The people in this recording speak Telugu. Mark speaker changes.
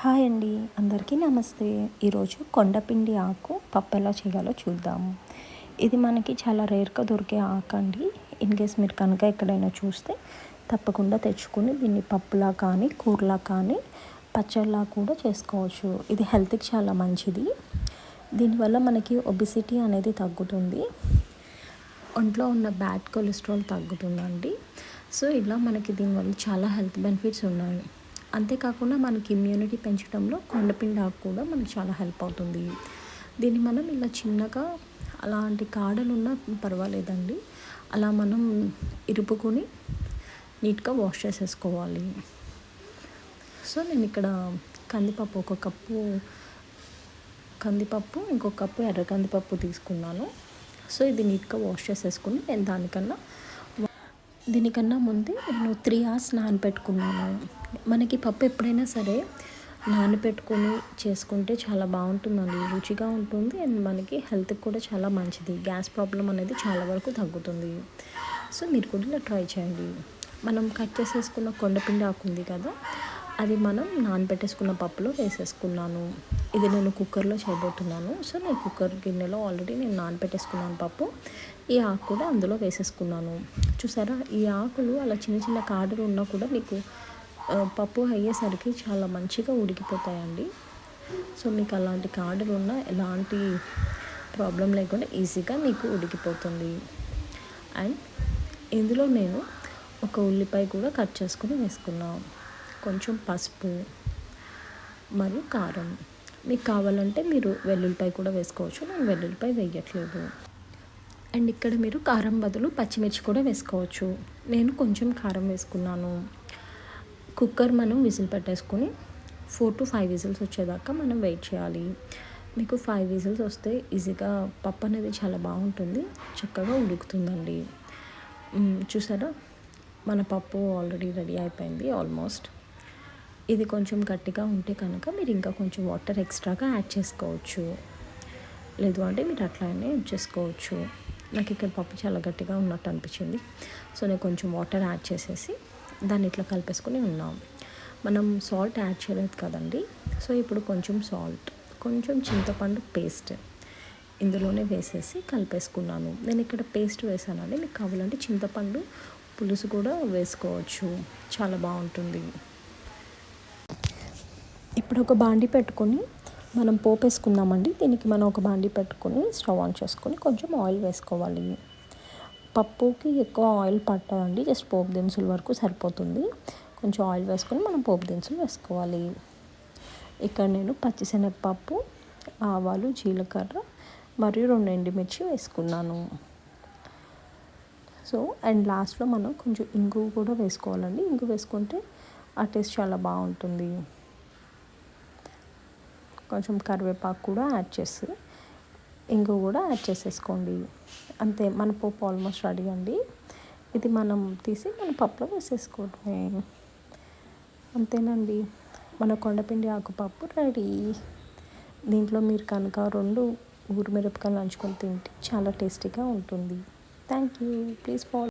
Speaker 1: హాయ్ అండి. అందరికీ నమస్తే. ఈరోజు కొండపిండి ఆకు పప్పు ఎలా చేయాలో చూద్దాము ఇది మనకి చాలా రేర్గా దొరికే ఆకు అండి. ఇన్ కేస్ మీరు కనుక ఎక్కడైనా చూస్తే తప్పకుండా తెచ్చుకొని దీన్ని పప్పులా కానీ కూరలా కానీ పచ్చడిలా కూడా చేసుకోవచ్చు. ఇది హెల్త్కి చాలా మంచిది. దీనివల్ల మనకి ఒబిసిటీ అనేది తగ్గుతుంది. ఒంట్లో ఉన్న బ్యాడ్ కొలెస్ట్రాల్ తగ్గుతుందండి. సో ఇలా మనకి దీనివల్ల చాలా హెల్త్ బెనిఫిట్స్ ఉన్నాయి. అంతేకాకుండా మనకి ఇమ్యూనిటీ పెంచడంలో కొండపిండి ఆకు కూడా మనకు చాలా హెల్ప్ అవుతుంది. దీన్ని మనం ఇలా చిన్నగా అలాంటి కాడలు ఉన్నా పర్వాలేదండి. అలా మనం ఇరుపుకొని నీట్గా వాష్ చేసేసుకోవాలి. సో నేను ఇక్కడ కందిపప్పు ఒక కప్పు కందిపప్పు ఇంకొక కప్పు ఎర్ర కందిపప్పు తీసుకున్నాను. సో ఇది నీట్గా వాష్ చేసేసుకుని నేను దానికన్నా దీనికన్నా ముందే నేను త్రీ అవర్స్ నానబెట్టుకున్నాను. మనకి పప్పు ఎప్పుడైనా సరే నానబెట్టుకొని చేసుకుంటే చాలా బాగుంటుందండి రుచిగా ఉంటుంది అండ్ మనకి హెల్త్కి కూడా చాలా మంచిది. గ్యాస్ ప్రాబ్లం అనేది చాలా వరకు తగ్గుతుంది. సో మీరు కూడా ఇలా ట్రై చేయండి. మనం కట్ చేసేసుకున్న కొండపిండి ఆకు ఉంది కదా అది మనం నానబెట్టేసుకున్న పప్పులో వేసేసుకున్నాను. ఇది నేను కుక్కర్లో చేయబోతున్నాను. సో నేను కుక్కర్ గిన్నెలో ఆల్రెడీ నేను నానబెట్టేసుకున్నాను పప్పు. ఈ ఆకు కూడా అందులో వేసేసుకున్నాను. చూసారా? ఈ ఆకులు అలా చిన్న చిన్న కాడలు ఉన్నా కూడా మీకు పప్పు అయ్యేసరికి చాలా మంచిగా ఉడికిపోతాయండి. సో మీకు అలాంటి కార్డులు ఉన్న ఎలాంటి ప్రాబ్లం లేకుండా ఈజీగా మీకు ఉడికిపోతుంది. అండ్ ఇందులో నేను ఒక ఉల్లిపాయ కూడా కట్ చేసుకుని వేసుకున్నాను కొంచెం పసుపు మరియు కారం. మీకు కావాలంటే మీరు వెల్లుల్లిపాయ కూడా వేసుకోవచ్చు. నేను వెల్లుల్లిపాయ వేయట్లేదు. అండ్ ఇక్కడ మీరు కారం బదులు పచ్చిమిర్చి కూడా వేసుకోవచ్చు. నేను కొంచెం కారం వేసుకున్నాను. కుక్కర్ మనం విజిల్ పెట్టేసుకొని ఫోర్ టు ఫైవ్ విజిల్స్ వచ్చేదాకా మనం వెయిట్ చేయాలి. మీకు ఫైవ్ విజిల్స్ వస్తే ఈజీగా పప్పు అనేది చాలా బాగుంటుంది. చక్కగా ఉడుకుతుందండి. చూసారా? మన పప్పు ఆల్రెడీ రెడీ అయిపోయింది ఆల్మోస్ట్. ఇది కొంచెం గట్టిగా ఉంటే కనుక మీరు ఇంకా కొంచెం వాటర్ ఎక్స్ట్రాగా యాడ్ చేసుకోవచ్చు. లేదు అంటే మీరు అట్లానే చేసుకోవచ్చు. నాకు ఇక్కడ పప్పు చాలా గట్టిగా ఉన్నట్టు అనిపించింది. సో నేను కొంచెం వాటర్ యాడ్ చేసేసి దాన్ని ఇట్లా కలిపేసుకుని ఉన్నాం. మనం సాల్ట్ యాడ్ చేయలేదు కదండి. సో ఇప్పుడు కొంచెం సాల్ట్ కొంచెం చింతపండు పేస్ట్ ఇందులోనే వేసేసి కలిపేసుకున్నాను. నేను ఇక్కడ పేస్ట్ వేసానండి. మీకు కావాలంటే చింతపండు పులుసు కూడా వేసుకోవచ్చు. చాలా బాగుంటుంది. ఇప్పుడు ఒక బాండి పెట్టుకొని మనం పోపు వేసుకుందామండి దీనికి మనం ఒక బాండి పెట్టుకొని స్టవ్ ఆన్ చేసుకొని కొంచెం ఆయిల్ వేసుకోవాలి. పప్పుకి ఎక్కువ ఆయిల్ పట్టదండి. జస్ట్ పోపు దినుసుల వరకు సరిపోతుంది. కొంచెం ఆయిల్ వేసుకొని మనం పోపు దినుసులు వేసుకోవాలి. ఇక్కడ నేను పచ్చిశనగపప్పు ఆవాలు జీలకర్ర మరియు రెండు ఎండుమిర్చి వేసుకున్నాను. సో అండ్ లాస్ట్లో మనం కొంచెం ఇంగు కూడా వేసుకోవాలండి. ఇంగు వేసుకుంటే ఆ టేస్ట్ చాలా బాగుంటుంది. కొంచెం కరివేపాకు కూడా యాడ్ చేసి ఇంగు కూడా యాడ్ చేసేసుకోండి. అంతే మన పప్పు ఆల్మోస్ట్ రెడీ అండి. ఇది మనం తీసి మన పప్పులో వేసేసుకోవటమే అంతేనండి మన కొండపిండి ఆకుపప్పు రెడీ. దీంట్లో మీరు కనుక రెండు ఊరు మిరపకాయలు నంచుకొని తింటే చాలా టేస్టీగా ఉంటుంది. Thank you. Please follow